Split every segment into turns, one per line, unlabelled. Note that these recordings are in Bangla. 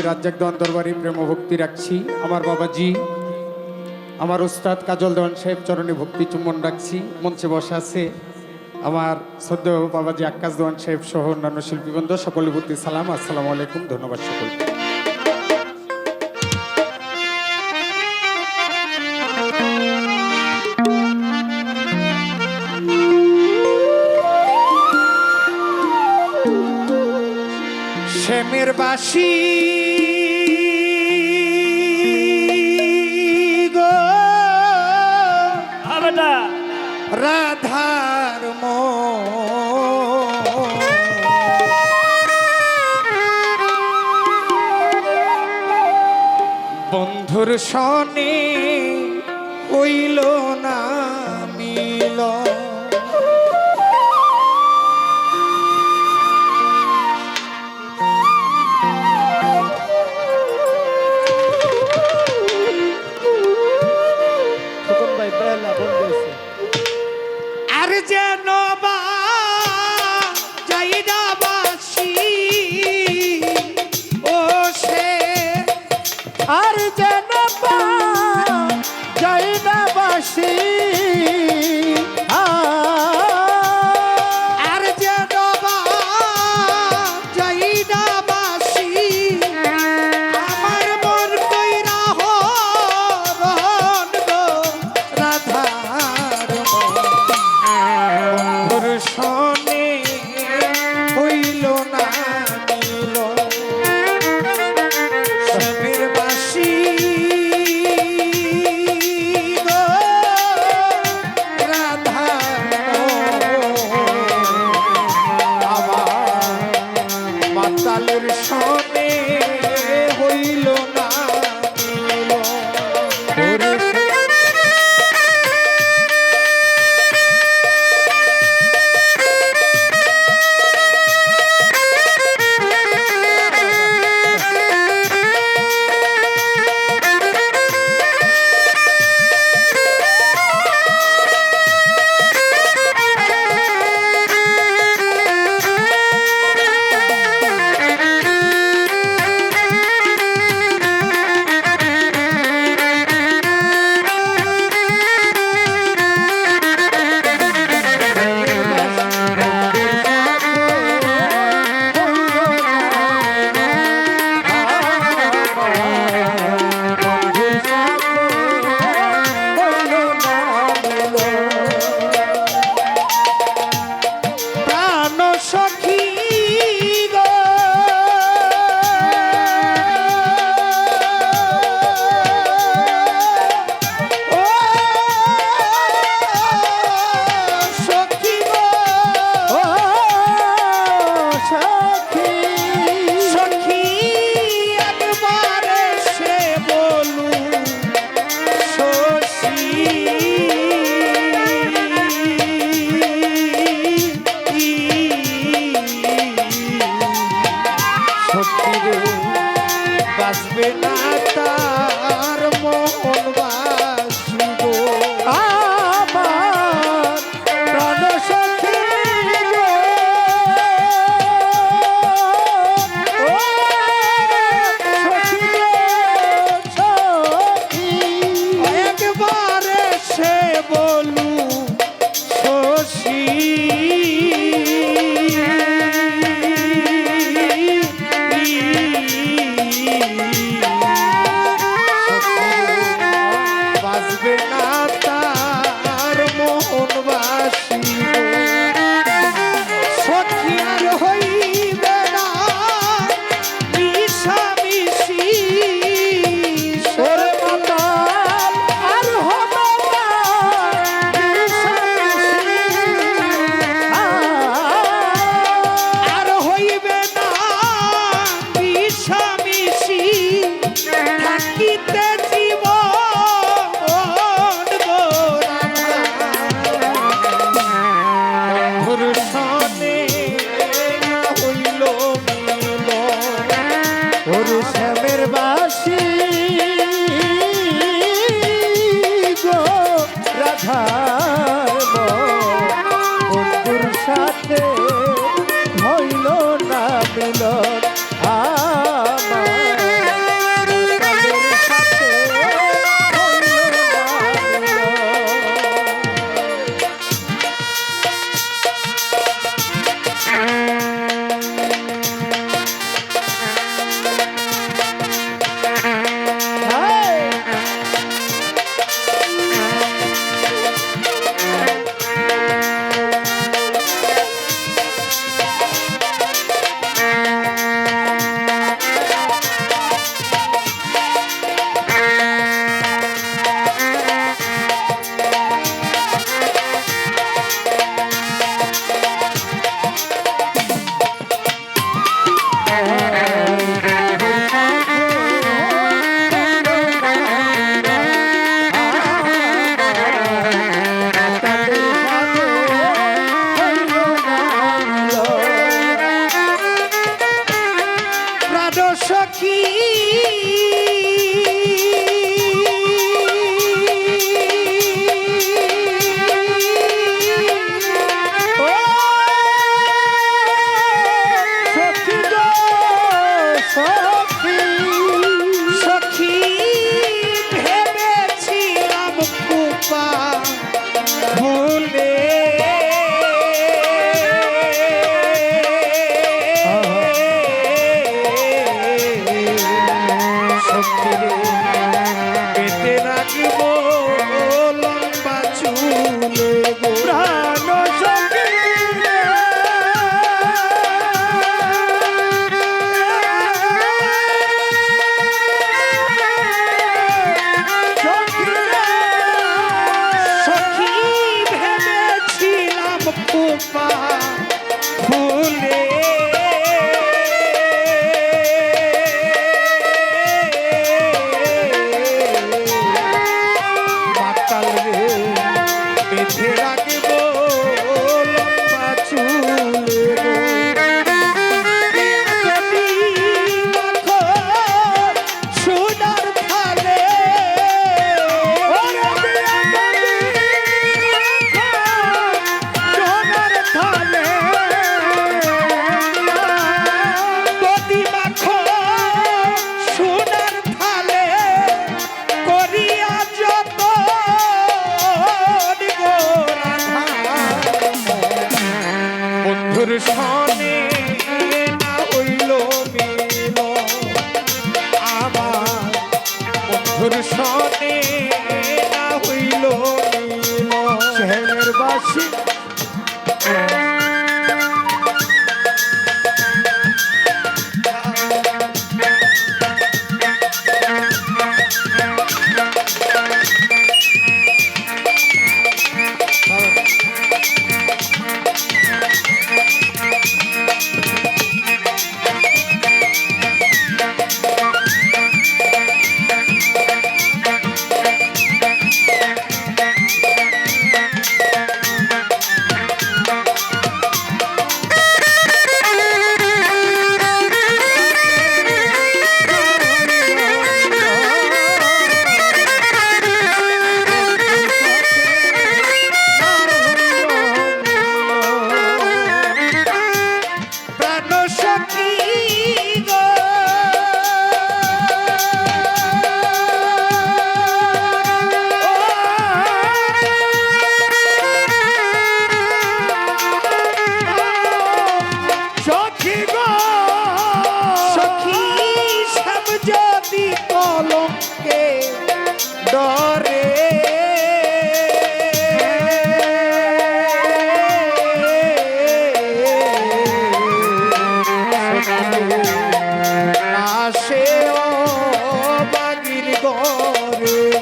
কবি রাজ্জাক দেওয়ান দরবারি প্রেম ভক্তি রাখছি। আমার বাবাজি, আমার উস্তাদ কাজল দেওয়ান সাহেব চরণে ভক্তি চুম্বন রাখছি। মঞ্চে বসে আছে আমার সদ্য বাবাজি আকাশ দেওয়ান সাহেব সহ অন্যান্য শিল্পীবৃন্দ সকলে ভক্তি সালাম। আসসালামু আলাইকুম, ধন্যবাদ সকলকে। শ্যামের বাসি সনে হইল হবে না তার মন বাসিব আমার প্রাণ সখী একবার সে বলু
ওরে
রাধা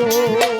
গো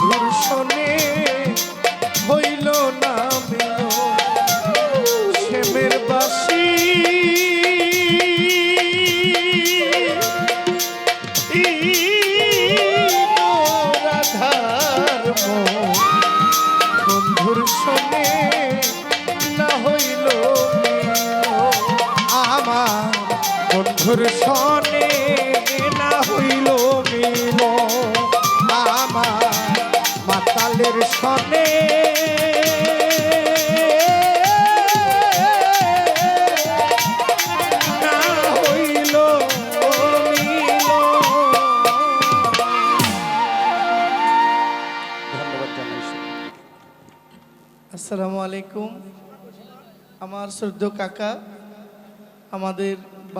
বন্ধুর
শ্রদ্ধ কাকা আমাদের